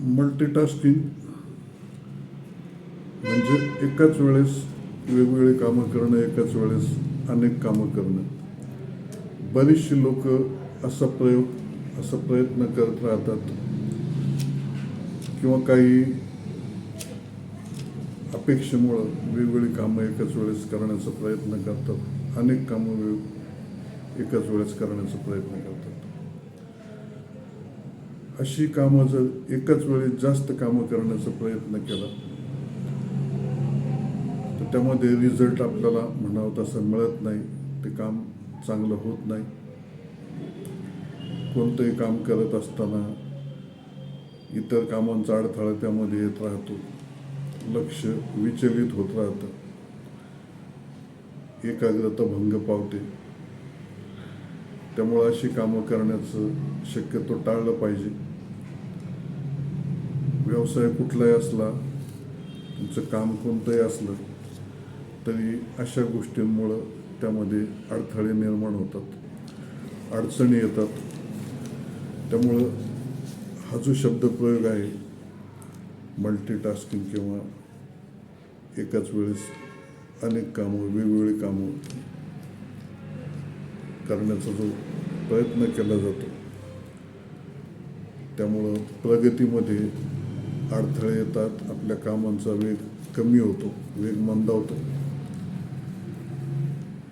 Multitasking म्हणजे एकाच वेळेस वेगवेगळी कामं करणं एकाच वेळेस अनेक कामं करणं. बरीचशी लोक असा प्रयोग असा प्रयत्न करत राहतात. किंवा काही अपेक्षेमुळं वेगवेगळी कामं एकाच वेळेस करण्याचा प्रयत्न करतात. अनेक कामं वेग एकाच वेळेस करण्याचा प्रयत्न करतात. अशी कामं जर एकाच वेळी जास्त कामं करण्याचा प्रयत्न केला तर त्यामध्ये रिझल्ट आपल्याला म्हणावं तसं मिळत नाही. ते काम चांगलं होत नाही. कोणतंही काम करत असताना इतर कामांचा अडथळा त्यामध्ये येत राहतो. लक्ष विचलित होत राहतं. एकाग्रता भंग पावते. त्यामुळं अशी कामं करण्याचं शक्यतो टाळलं पाहिजे. व्यवसाय कुठलाही असला तुमचं काम कोणतंही असलं तरी अशा गोष्टींमुळं त्यामध्ये अडथळे निर्माण होतात. अडचणी येतात. त्यामुळं हा जो शब्दप्रयोग आहे मल्टीटास्किंग किंवा एकाच वेळेस अनेक कामं वेगवेगळी कामं करण्याचा जो प्रयत्न केला जातो त्यामुळं प्रगतीमध्ये अडथळे येतात आपल्या कामांचा वेग कमी होतो वेग मंदावतो.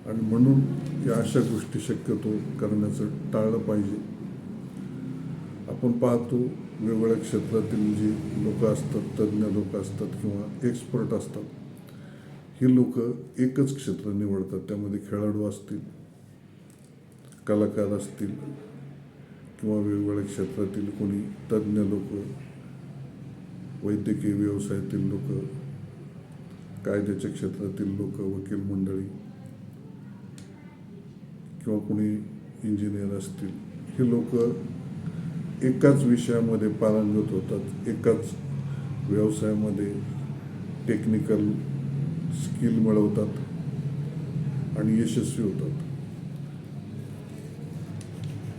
आणि म्हणून या अशा गोष्टी शक्यतो करण्याचं टाळलं पाहिजे. आपण पाहतो वेगवेगळ्या क्षेत्रातील जे लोक असतात तज्ज्ञ लोक असतात किंवा एक्सपर्ट असतात ही लोक एकच क्षेत्र निवडतात त्यामध्ये खेळाडू असतील कलाकार असतील किंवा वेगवेगळ्या क्षेत्रातील कोणी तज्ज्ञ लोक वैद्यकीय व्यवसायातील लोक कायद्याच्या क्षेत्रातील लोक वकील मंडळी किंवा कोणी इंजिनियर असतील हे लोक एकाच विषयामध्ये पारंगत होतात. एकाच व्यवसायामध्ये टेक्निकल स्किल मिळवतात आणि यशस्वी होतात.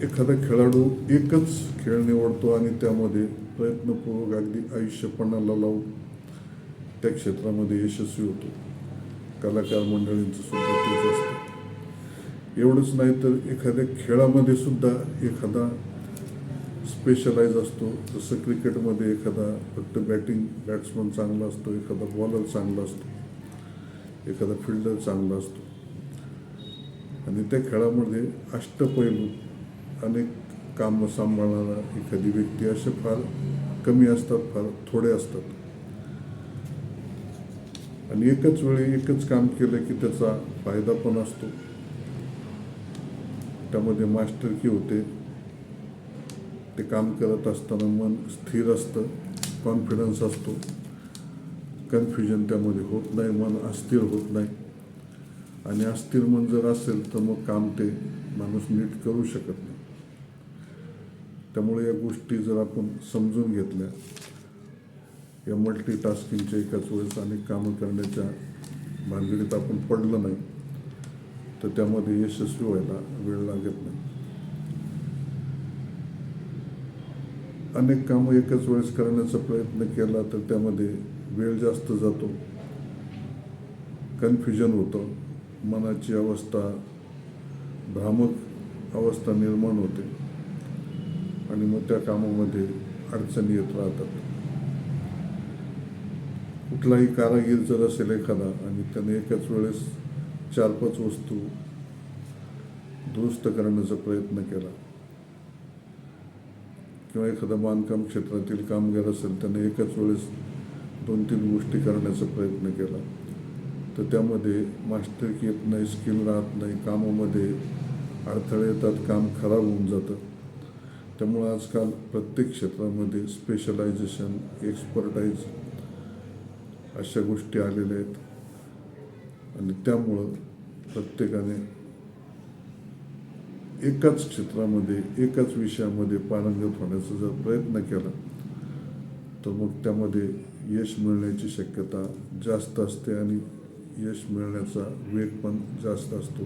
एखादा खेळाडू एकच खेळ निवडतो आणि त्यामध्ये प्रयत्नपूर्वक अगदी आयुष्यपणाला लावून त्या क्षेत्रामध्ये यशस्वी होतो. कलाकार मंडळींचं सुद्धा तेच असतं. एवढंच नाही तर एखाद्या खेळामध्ये सुद्धा एखादा स्पेशलाइज असतो. जसं क्रिकेटमध्ये एखादा फक्त बॅटिंग बॅट्समन चांगला असतो एखादा बॉलर चांगला असतो एखादा फिल्डर चांगला असतो. आणि त्या खेळामध्ये अष्टपैलू अनेक कामं सांभाळणारा एखादी व्यक्ती असे फार कमी असतात फार थोडे असतात. आणि एकच वेळी एकच काम केलं की त्याचा फायदा पण असतो. त्यामध्ये मास्टरकी होते. ते काम करत असताना मन स्थिर असतं कॉन्फिडन्स असतो. कन्फ्युजन त्यामध्ये होत नाही मन अस्थिर होत नाही. आणि अस्थिर मन जर असेल तर मग काम ते माणूस नीट करू शकत नाही. त्यामुळे या गोष्टी जर आपण समजून घेतल्या या मल्टीटास्किंगच्या एकाच वेळेस अनेक कामं करण्याच्या भानगडीत आपण पडलं नाही तर त्यामध्ये यशस्वी व्हायला वेळ लागत नाही. अनेक कामं एकाच वेळेस करण्याचा प्रयत्न केला तर त्यामध्ये वेळ जास्त जातो. कन्फ्युजन होतं. मनाची अवस्था भ्रामक अवस्था निर्माण होते. आणि मग त्या कामामध्ये अडचणी येत राहतात. कुठलाही कारागीर जर असेल एखादा आणि त्याने एकाच वेळेस चार पाच वस्तू दुरुस्त करण्याचा प्रयत्न केला किंवा एखादा बांधकाम क्षेत्रातील कामगार असेल त्याने एकाच वेळेस दोन तीन गोष्टी करण्याचा प्रयत्न केला तर त्यामध्ये मास्टर येत नाही स्किल राहत नाही कामामध्ये अडथळे येतात काम खराब होऊन जातं. त्यामुळं आजकाल प्रत्येक क्षेत्रामध्ये स्पेशलायझेशन एक्सपर्टाईज अशा गोष्टी आलेल्या आहेत. आणि त्यामुळं प्रत्येकाने एकाच क्षेत्रामध्ये एकाच विषयामध्ये पारंगत होण्याचा जर प्रयत्न केला तर मग त्यामध्ये यश मिळण्याची शक्यता जास्त असते आणि यश मिळण्याचा वेग पण जास्त असतो.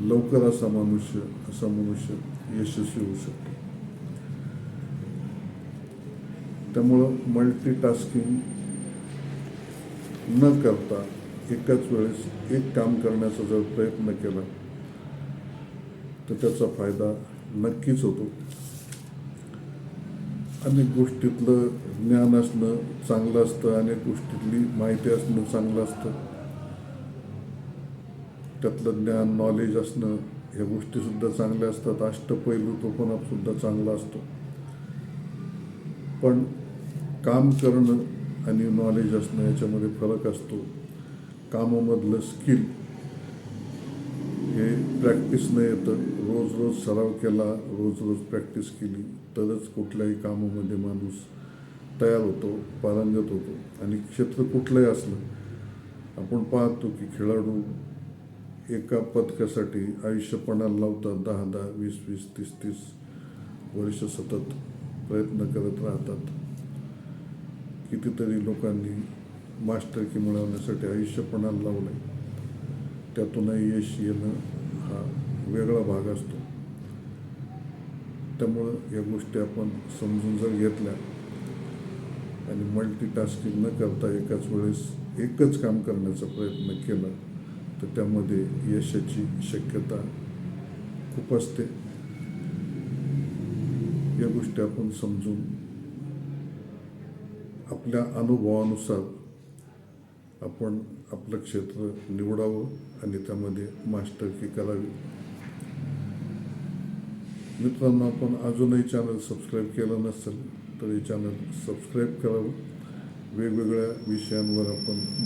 लवकर असा मनुष्य असा मनुष्य यशस्वी होऊ शकतो. त्यामुळं मल्टीटास्किंग न करता एकाच वेळेस एक काम करण्याचा जर प्रयत्न केला तर त्याचा फायदा नक्कीच होतो. अनेक गोष्टीतलं ज्ञान असणं चांगलं असतं अनेक गोष्टीतली माहिती असणं चांगलं असतं. त्यातलं ज्ञान नॉलेज असणं ह्या गोष्टीसुद्धा चांगल्या असतात. अष्टपैलू तो पण सुद्धा चांगला असतो. पण काम करणं आणि नॉलेज असणं याच्यामध्ये फरक असतो. कामामधलं स्किल हे प्रॅक्टिसनं येतं. रोज रोज सराव केला रोज रोज प्रॅक्टिस केली तरच कुठल्याही कामामध्ये माणूस तयार होतो पारंगत होतो. आणि क्षेत्र कुठलंही असलं आपण पाहतो की खेळाडू एका पदकासाठी आयुष्यपणाला लावतात दहा दहा वीस वीस तीस तीस वर्ष सतत प्रयत्न करत राहतात. कितीतरी लोकांनी मास्टरकी मिळवण्यासाठी आयुष्यपणाला लावलं आहे त्यातूनही यश येणं हा वेगळा भाग असतो. त्यामुळं या गोष्टी आपण समजून जर घेतल्या आणि मल्टीटास्किंग न करता एकाच वेळेस एकच काम करण्याचा प्रयत्न केला तर त्यामध्ये यशाची शक्यता खूप असते. या गोष्टी आपण समजून आपल्या अनुभवानुसार आपण आपलं क्षेत्र निवडावं आणि त्यामध्ये मास्टरकी करावी. मित्रांनो आपण अजूनही चॅनल सबस्क्राईब केलं नसेल तर हे चॅनल सबस्क्राईब करावं. वेगवेगळ्या विषयांवर आपण